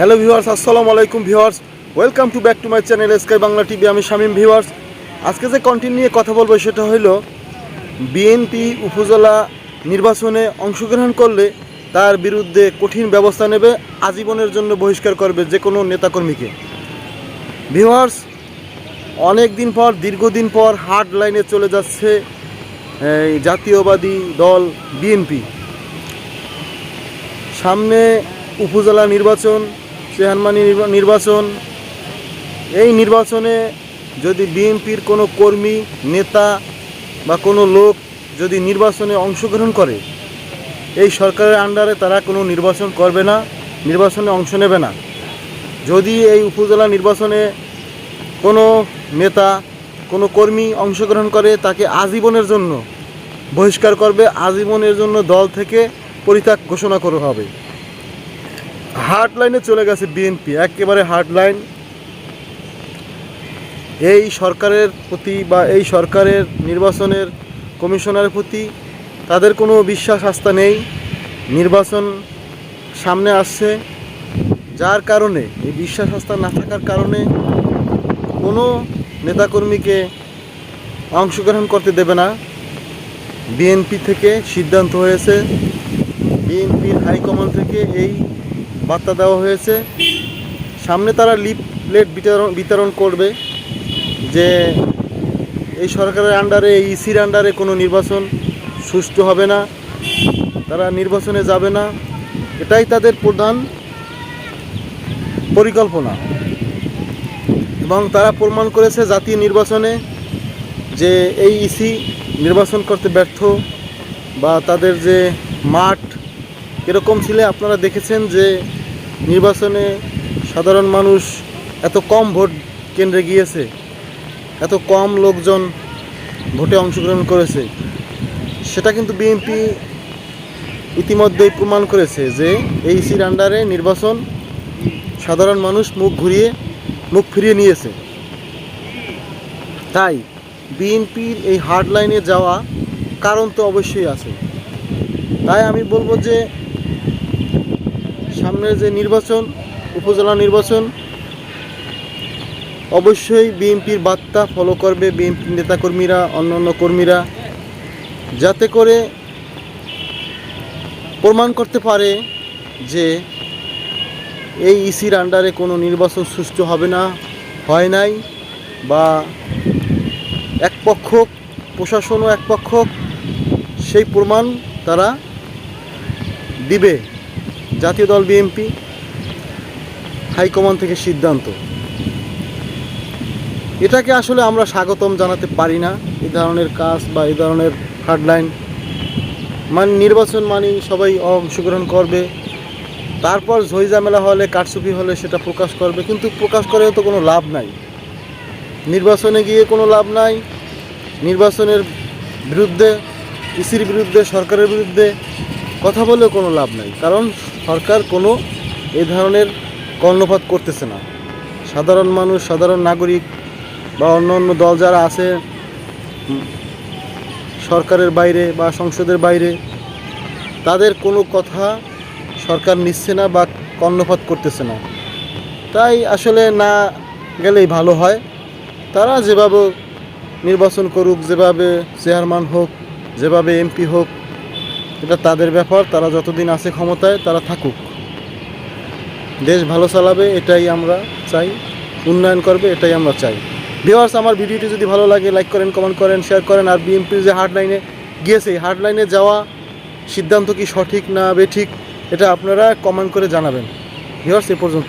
Hello viewers আসসালামু আলাইকুম viewers welcome to back to my channel Sky Bangla TV আমি Shamim viewers আজকে যে কন্টেন্ট নিয়ে কথা বলব সেটা হলো বিএনপি উপজেলা নির্বাচনে অংশগ্রহণ করলে তার বিরুদ্ধে কঠিন ব্যবস্থা নেবে, আজীবনের জন্য বহিষ্কার করবে যে কোনো নেতাকর্মীকে। ভিউয়ার্স অনেক দিন পর, দীর্ঘদিন পর হার্ড লাইনে চলে যাচ্ছে জাতীয়বাদী দল বিএনপি সামনে উপজেলা নির্বাচন নির্বা- নির্বাচন, এই নির্বাচনে যদি বিএনপির কোনো কর্মী, নেতা বা কোনো লোক যদি নির্বাচনে অংশগ্রহণ করে, এই সরকারের আন্ডারে তারা কোনো নির্বাচন করবে না, নির্বাচনে অংশ নেবে না। যদি এই উপজেলা নির্বাচনে কোনো নেতা, কোনো কর্মী অংশগ্রহণ করে, তাকে আজীবনের জন্য বহিষ্কার করবে, আজীবনের জন্য দল থেকে পরিত্যাগ ঘোষণা করা হবে। হার্ড লাইনে চলে গেছে বিএনপি, একেবারে হার্ড লাইন। এই সরকারের প্রতি বা এই সরকারের নির্বাচনের কমিশনারের প্রতি তাদের কোনো বিশ্বাস আস্থা নেই। নির্বাচন সামনে আসছে। যার কারণে, এই বিশ্বাস আস্থা না থাকার কারণে কোনো নেতাকর্মীকে অংশগ্রহণ করতে দেবে না। বিএনপি থেকে সিদ্ধান্ত হয়েছে। বিএনপির হাইকমান্ড থেকে এই বার্তা দেওয়া হয়েছে। সামনে তারা লিফলেট বিতরণ বিতরণ করবে যে এই সরকারের আন্ডারে এই ইসির আন্ডারে কোনো নির্বাচন সুষ্ঠু হবে না, তারা নির্বাচনে যাবে না। এটাই তাদের প্রধান পরিকল্পনা। এবং তারা প্রমাণ করেছে জাতীয় নির্বাচনে যে এই ইসি নির্বাচন করতে ব্যর্থ বা তাদের যে মাঠ এরকম ছিল। আপনারা দেখেছেন যে নির্বাচনে সাধারণ মানুষ এত কম ভোট কেন্দ্রে গিয়েছে, এত কম লোকজন ভোটে অংশগ্রহণ করেছে, সেটা কিন্তু বিএনপি ইতিমধ্যেই প্রমাণ করেছে যে এই ইসির আন্ডারে নির্বাচন সাধারণ মানুষ মুখ ঘুরিয়ে, মুখ ফিরিয়ে নিয়েছে। তাই বিএনপির এই হার্ড লাইনে যাওয়া কারণ তো অবশ্যই আছে। তাই আমি বলব যে সামনের যে নির্বাচন, উপজেলা নির্বাচন, অবশ্যই বিএনপির বার্তা ফলো করবে বিএনপির নেতাকর্মীরা অন্য অন্য কর্মীরা, যাতে করে প্রমাণ করতে পারে যে এই ইসির আন্ডারে কোনো নির্বাচন সুষ্ঠু হবে না, হয় নাই, বা এক পক্ষ প্রশাসন ও এক পক্ষ, সেই প্রমাণ তারা দিবে। জাতীয় দল বিএনপি, হাইকমান্ড থেকে সিদ্ধান্ত। এটাকে আসলে আমরা স্বাগতম জানাতে পারি না। এই ধরনের কাজ বা এই ধরনের হার্ডলাইন মানে নির্বাচন মানেই সবাই অংশগ্রহণ করবে। তারপর ঝইঝামেলা হলে, কারচুপি হলে সেটা প্রকাশ করবে। কিন্তু প্রকাশ করেও তো কোনো লাভ নাই। নির্বাচনে গিয়ে কোনো লাভ নাই। নির্বাচনের বিরুদ্ধে, ইসির বিরুদ্ধে, সরকারের বিরুদ্ধে কথা বলেও কোনো লাভ নাই। কারণ সরকার কোনো এ ধরনের কর্ণপাত করতেছে না। সাধারণ মানুষ, সাধারণ নাগরিক বা অন্য অন্য দল যারা আছে সরকারের বাইরে বা সংসদের বাইরে, তাদের কোনো কথা সরকার নিচ্ছে না বা কর্ণপাত করতেছে না। তাই আসলে না গেলেই ভালো হয়। তারা যেভাবে নির্বাচন করুক, যেভাবে চেয়ারম্যান হোক, যেভাবে এমপি হোক এটা তাদের ব্যাপার, তারা যতদিন আছে ক্ষমতায় তারা থাকুক। দেশ ভালো চালাবে, এটাই আমরা চাই। উন্নয়ন করবে, এটাই আমরা চাই। ভিওয়ার্স আমার ভিডিওটি যদি ভালো লাগে লাইক করেন কমেন্ট করেন শেয়ার করেন, আর বিএমপি যে হার্ডলাইনে গিয়েছে হার্ডলাইনে হার্ড লাইনে যাওয়া সিদ্ধান্ত কি সঠিক না বেঠিক, এটা আপনারা কমেন্ট করে জানাবেন। ভিওয়ার্স এ পর্যন্ত।